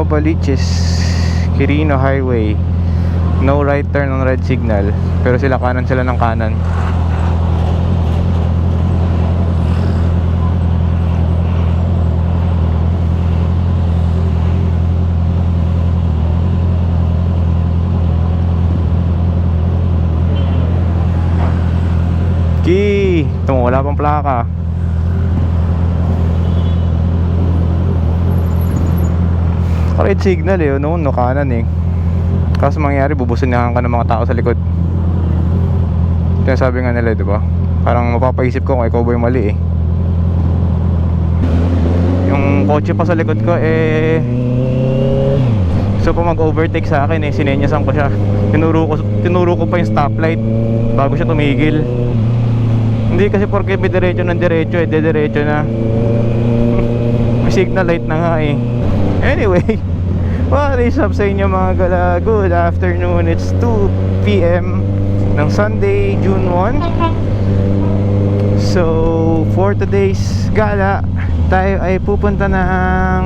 Novaliches, Quirino Highway. No right turn on red signal. Pero sila kanan sila ng kanan. Ki! Ito wala pang plaka. Red signal eh, no, no kanan eh. Kaso mangyari, bubusunyahan ka ng mga tao sa likod. Kaya sabi nga nila, di ba? Parang mapapaisip ko kung ikaw ba yung mali eh. Yung kotse pa sa likod ko eh gusto pa mag-overtake sa akin eh, sinenyasan ko siya. Tinuro ko, tinuro ko pa yung stoplight bago siya tumigil. Hindi kasi porke may diretso ng diretso eh, dediretso na. may signal light na nga eh. Anyway, what is up sa inyo mga gala? Good afternoon. It's 2 p.m. ng Sunday, June 1. So, for today's gala, tayo ay pupunta ng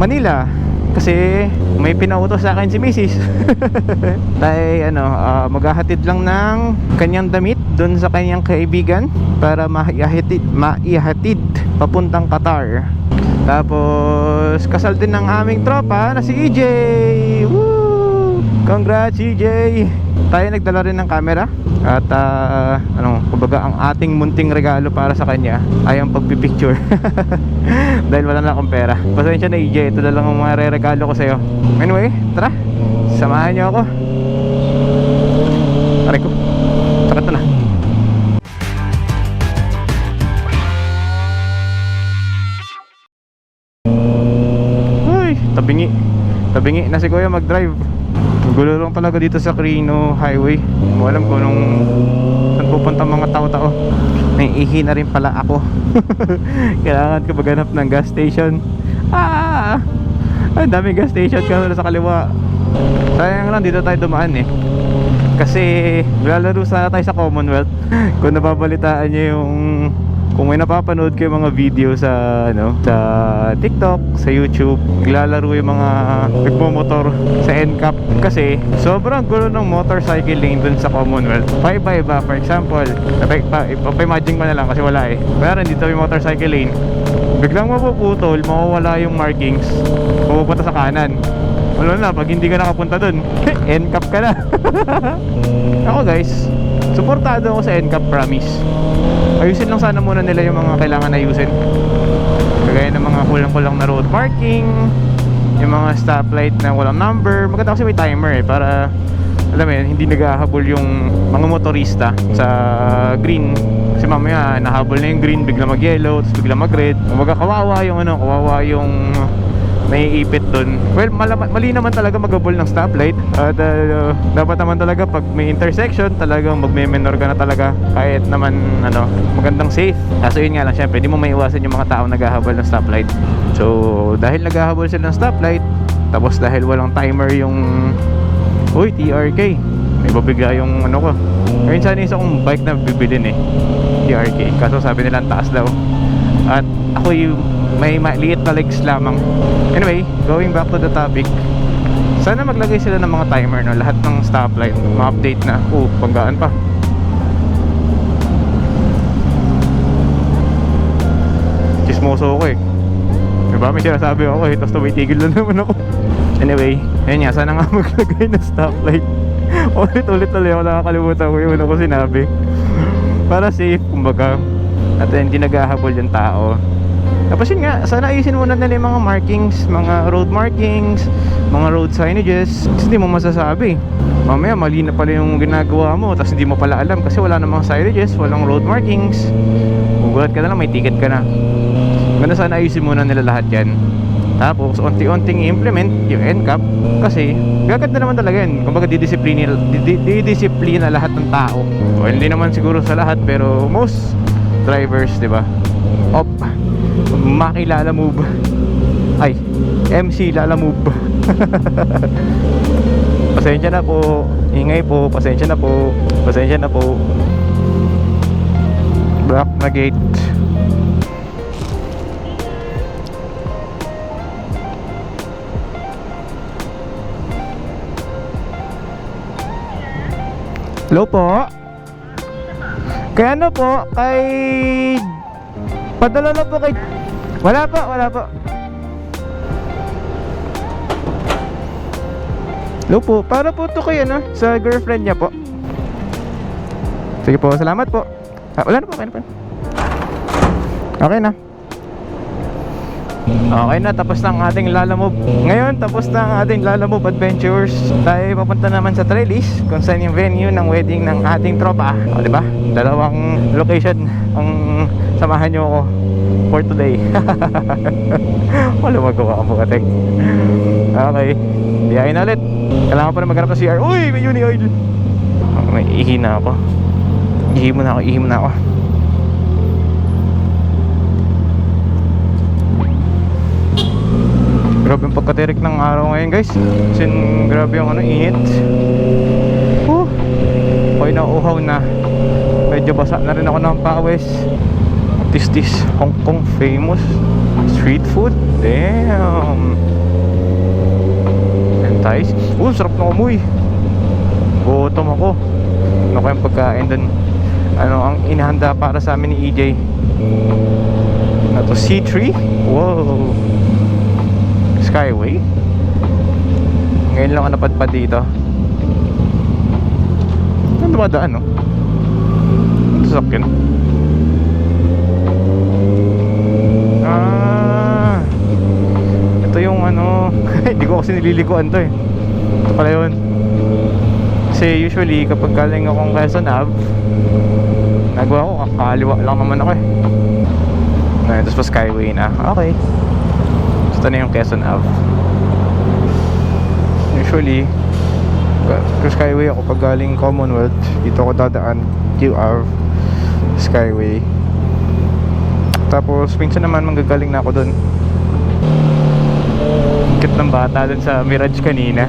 Manila kasi may pinautos sa akin si Mrs. tayo ano, ah, maghahatid lang ng kanyang damit doon sa kanyang kaibigan para maihatid, maihatid papuntang Qatar. Tapos kasal din ng aming tropa na si EJ. Woo! Congrats EJ. Tayo nagdala rin ng camera at ah, ano, kumbaga ang ating munting regalo para sa kanya ay ang pagpipicture. Dahil wala na akong pera. Pasensya na EJ, ito na lang ang mga re-regalo ko sa'yo. Anyway, tara. Samahan niyo ako. Tabingi. Tabingi na si Kuya mag-drive. Gulo lang talaga dito sa Crino Highway. Hindi mo alam kung nung saan pupunta mga tao-tao. Naiihi na rin pala ako. Kailangan ko maghanap ng gas station. Ah! Ang daming gas station kasi sa kaliwa. Sayang lang dito tayo dumaan eh. Kasi lalaro sana tayo sa Commonwealth. Kung nababalitaan niyo yung kung may napapanood kayo mga video sa ano sa TikTok, sa YouTube, naglalaro yung mga nagmomotor sa NCAP kasi sobrang gulo ng motorcycle lane dun sa Commonwealth. Paiba-iba, for example, pa, pa, imagine ko na lang kasi wala eh. Pero dito yung motorcycle lane, biglang mapuputol, mawawala yung markings, pupunta sa kanan. Wala na, pag hindi ka nakapunta dun, NCAP ka na. Ako guys, suportado ako sa NCAP promise. Ayusin lang sana muna nila yung mga kailangan ayusin. Kagaya ng mga kulang-kulang na road marking, yung mga stoplight na walang number. Maganda kasi may timer eh para alam mo yun, hindi naghahabol yung mga motorista sa green. Kasi mamaya nahabol na yung green, bigla mag-yellow, tapos bigla mag-red. Kumbaga kawawa yung ano, kawawa yung naiipit doon. Well, mala- mali naman talaga magabol ng stoplight. At uh, dapat naman talaga pag may intersection, talagang magme-menor ka na talaga. Kahit naman ano, magandang safe. Kaso yun nga lang, syempre, hindi mo maiwasan yung mga tao naghahabol ng stoplight. So, dahil naghahabol sila ng stoplight, tapos dahil walang timer yung Uy, TRK. May babigla yung ano ko. Ngayon sana isa kong bike na bibilin eh. TRK. Kaso sabi nila taas daw. At ako yung may maliit na legs lamang. Anyway, going back to the topic. Sana maglagay sila ng mga timer no, lahat ng stoplight, ma-update na. Oh, panggaan pa. Chismoso ako eh. Diba may sinasabi ako eh, tapos tumitigil na naman ako. Anyway, ayun nga, sana nga maglagay ng stoplight. Ulit-ulit tuloy ako nakakalimutan ko yung una ko sinabi. Para safe, kumbaga. At hindi naghahabol yung tao. Tapos yun nga, sana ayusin muna nila yung mga markings, mga road markings, mga road signages. Kasi hindi mo masasabi. Mamaya mali na pala yung ginagawa mo, tapos hindi mo pala alam kasi wala namang signages, walang road markings. Gugulat ka na lang, may ticket ka na. Ganda sana ayusin muna nila lahat yan. Tapos, unti-unting i-implement yung NCAP kasi gaganda naman talaga yan. Kumbaga, didisiplina, didi- didisiplina lahat ng tao. O, hindi naman siguro sa lahat, pero most drivers, di ba? Op, Maki Lala Move ay MC Lala Move pasensya na po. Ingay po. Pasensya na po. Pasensya na po. Black na gate. Hello po. Kaya ano po, kay... Padala na po kay wala po, wala po. Hello po, para po to kay ano, sa girlfriend niya po. Sige po, salamat po. Ah, wala na po, okay na po. Okay na. Okay na, tapos na ang ating Lala Move. Ngayon, tapos na ang ating Lala Move Adventures. Tayo papunta naman sa Trellis, kung saan yung venue ng wedding ng ating tropa. O, di ba? Dalawang location ang samahan nyo ako for today. Wala magawa ang bukatek. Okay. Biyahin na ulit. Kailangan pa na maghanap ng CR. Uy, may uni oil. May ihi na ako. Ihi mo na ako, ihi mo na ako. Grabe yung pagkatirik ng araw ngayon guys. Kasi grabe yung ano, init. Whew. Ako'y nauuhaw na. Medyo basa na rin ako ng pawis. What is this? Hong Kong famous street food? Damn. Entais Oh, sarap ng amoy. Gutom ako. Ano kayang pagkain dun? Ano ang inihanda para sa amin ni EJ Ano to? C3? Wow Skyway Ngayon lang ako napadpad dito. Ano dumadaan no? Sasakyan? Ah! Ito yung ano Hindi ko kasi nililikuan to eh. Ito pala yun. Kasi usually kapag galing akong Quezon Ave Nagawa ko kakaliwa lang naman ako eh. Tapos pa Skyway na. Okay ito na yung Quezon Ave. Usually Skyway ako pag galing Commonwealth Dito ako dadaan QR Skyway. Tapos minsan naman manggagaling na ako doon Kit ng bata dun sa Mirage kanina.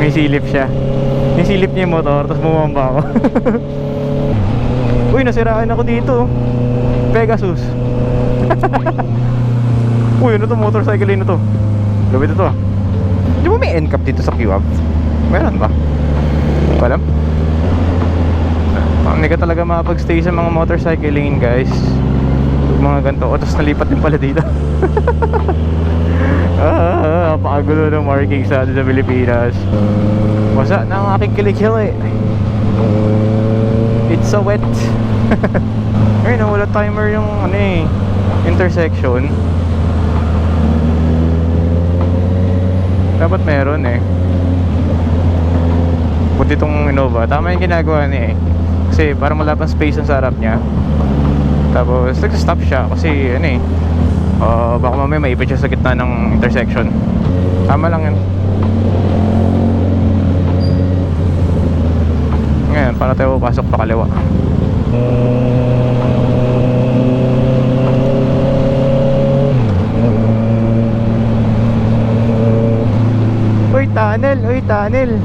May silip siya. May silip niya yung motor Tapos bumamba ako. Uy nasiraan ako dito. Pegasus Uy, ano to? Motorcycle na to. Gabi to to ah. Di ba may end cap dito sa QAB? Meron ba? Alam. Hindi ka talaga makapag-stay sa mga motorcycle lane guys. Mga ganito. O, tapos nalipat din pala dito. ah, napakagulo ng marking sa, sa Pilipinas. Wasa na ang aking kilikil eh. It's so wet. Ayun, wala timer yung ano eh, intersection. Dapat meron eh. Buti itong Innova. Tama yung ginagawa niya eh. Kasi para malapang space ang sa harap niya. Tapos nag-stop siya kasi ano eh. Uh, baka mamaya maipit siya sa gitna ng intersection. Tama lang yun. Ngayon, para tayo pasok pa kaliwa. Tunnel! Uy, tunnel!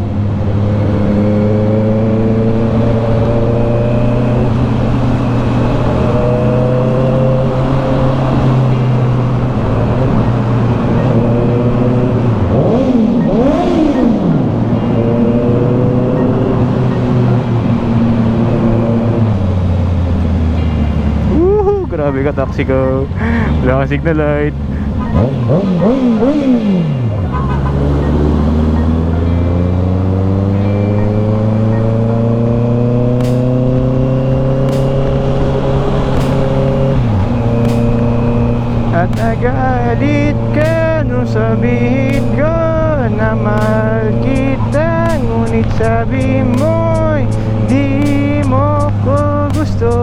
Grabe ka, taxi ko. Wala ka signal light. Sabi mo'y di mo ko gusto.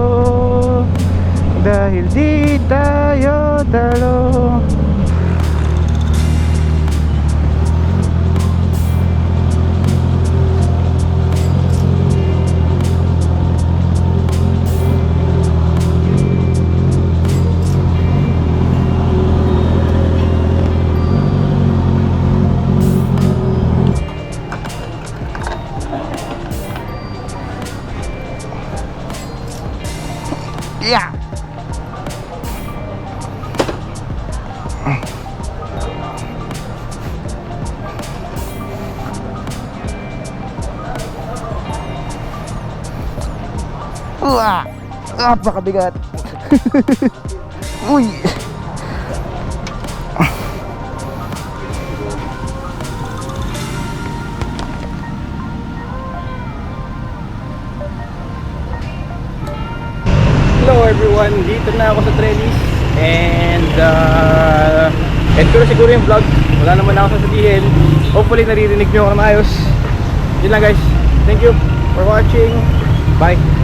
Dahil di tayo talo Napakabigat. Uy. Hello everyone, dito na ako sa Trellis and uh, end ko na siguro yung vlog. Wala naman ako sasabihin. Hopefully naririnig nyo ako na maayos yun lang guys, thank you for watching. Bye